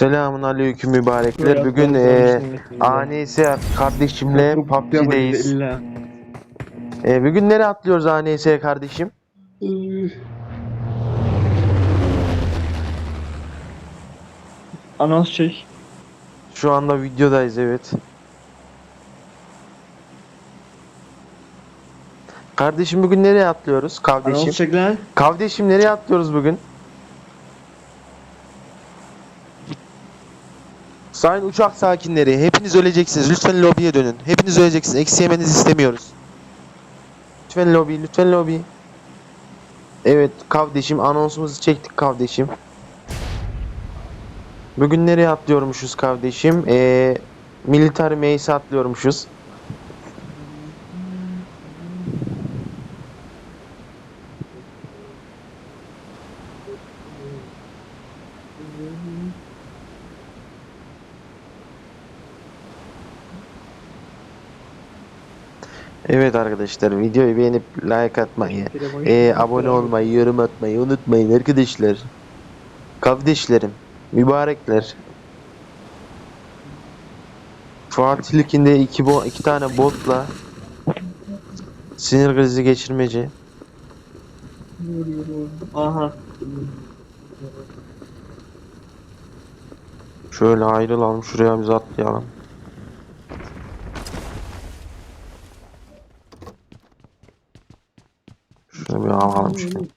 Selamun aleyküm mübarekler. Bugün e. ANS kardeşimle PUBG'deyiz. E, bugün nereye atlıyoruz ANS kardeşim? Anons çek. Şu anda videodayız evet. Kardeşim bugün nereye atlıyoruz? Kardeşim. Anons çek lan. Kardeşim nereye atlıyoruz bugün? Sayın uçak sakinleri, hepiniz öleceksiniz. Lütfen lobiye dönün. Hepiniz öleceksiniz. Eksi yemenizi istemiyoruz. Lütfen lobi, lütfen lobi. Evet kardeşim anonsumuzu çektik kardeşim. Bugün nereye atlıyormuşuz kardeşim? Ee, military Mace'e atlıyormuşuz. Evet arkadaşlar videoyu beğenip like atmayı, ee, abone olmayı, yorum atmayı unutmayın arkadaşlar. Kardeşlerim, mübarekler. Fatih Liginde iki, bo iki tane botla sinir krizi geçirmece. Aha. Şöyle ayrılalım şuraya biz atlayalım. Şunu bir alalım şimdi.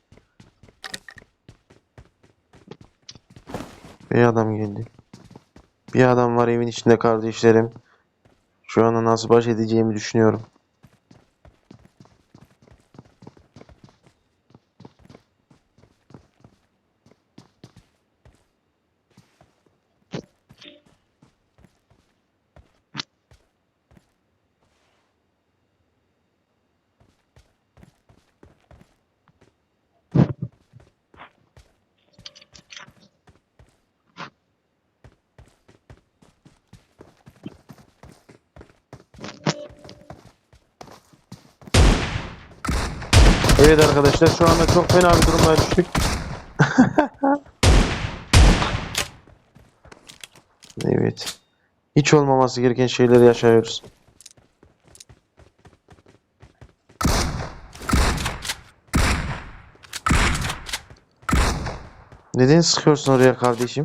Bir adam geldi. Bir adam var evin içinde kardeşlerim. Şu anda nasıl baş edeceğimi düşünüyorum. Evet arkadaşlar şu anda çok fena bir durumda düştük. evet. Hiç olmaması gereken şeyleri yaşıyoruz. Neden sıkıyorsun oraya kardeşim?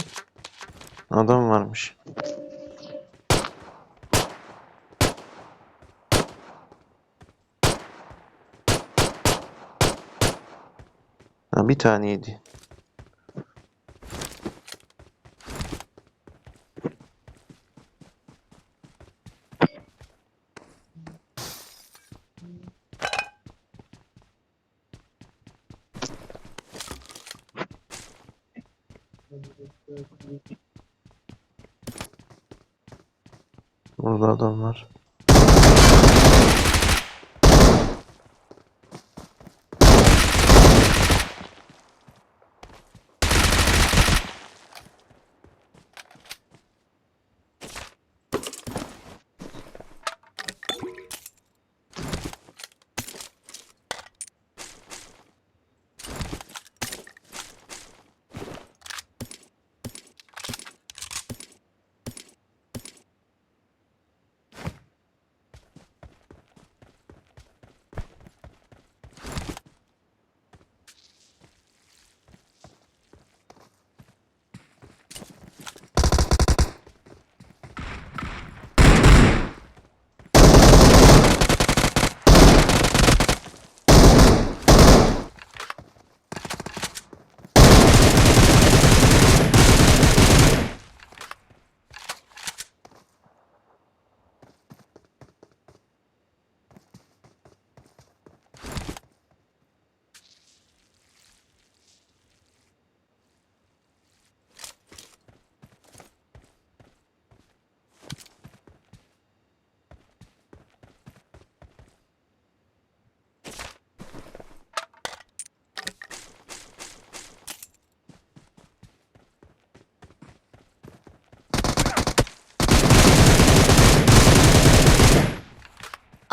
Adam varmış. Ha, bir taneydi. Burada adam var.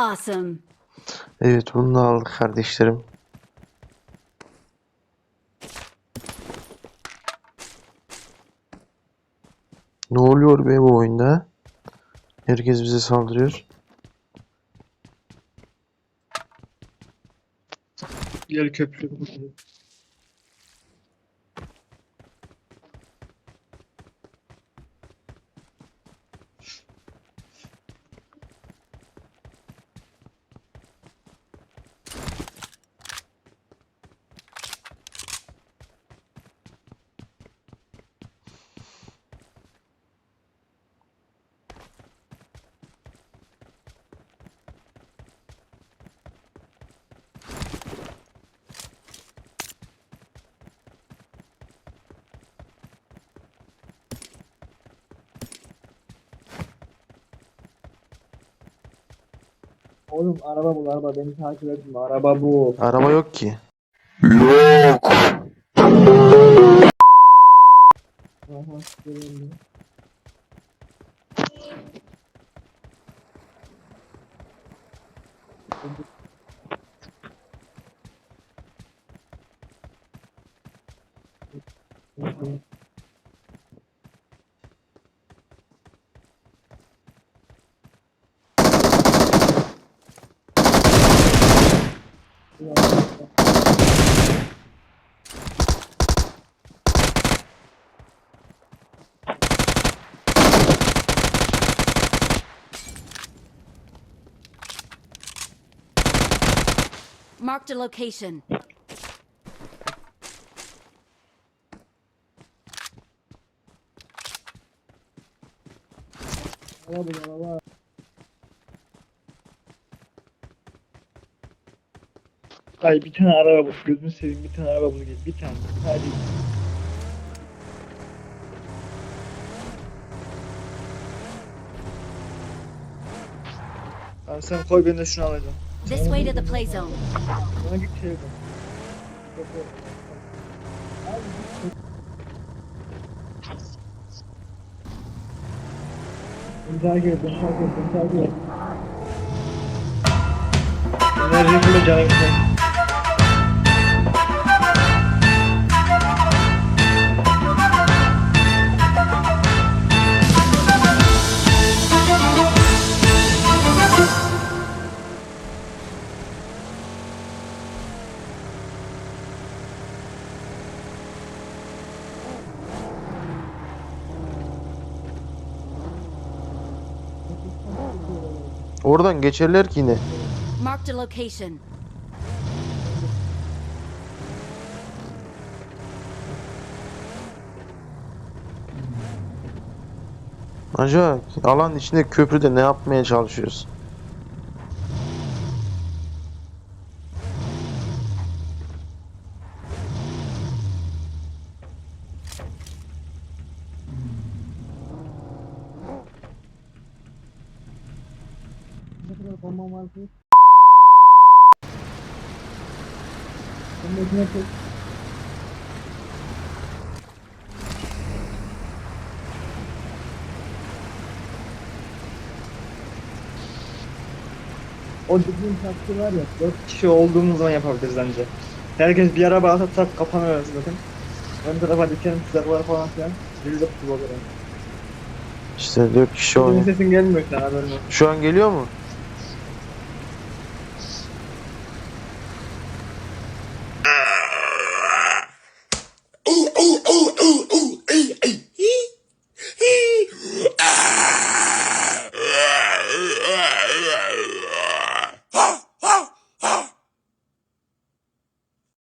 Awesome. Evet bunu da aldık kardeşlerim. Ne oluyor be bu oyunda? Herkes bize saldırıyor. Diğer köprü. Oğlum araba bul araba beni takip etme araba bu. Araba yok ki. Aha, görüyorum. Marked a location. Araba bul araba. Ay bir tane araba bul. Gözünü seveyim bir tane araba bul gel. Bir tane. Hadi. Abi sen koy ben de şunu alacağım. This way to the play zone. Bana git şey yapalım. Beni takip et, beni takip et. Enerji full canım Oradan geçerler ki yine. Marked a location. Acaba alan içinde köprüde ne yapmaya çalışıyoruz? Ne kadar bombam var ki? Sen de içine çek. O dediğin taktiği var ya, 4 kişi olduğumuz zaman yapabiliriz bence. Herkes bir araba atarsa kapanırız zaten. Ön tarafa dikelim tuzaklar falan filan. Bir de yani. İşte 4 kişi oynuyor. sesin gelmiyor haberin olsun. Şu an geliyor mu?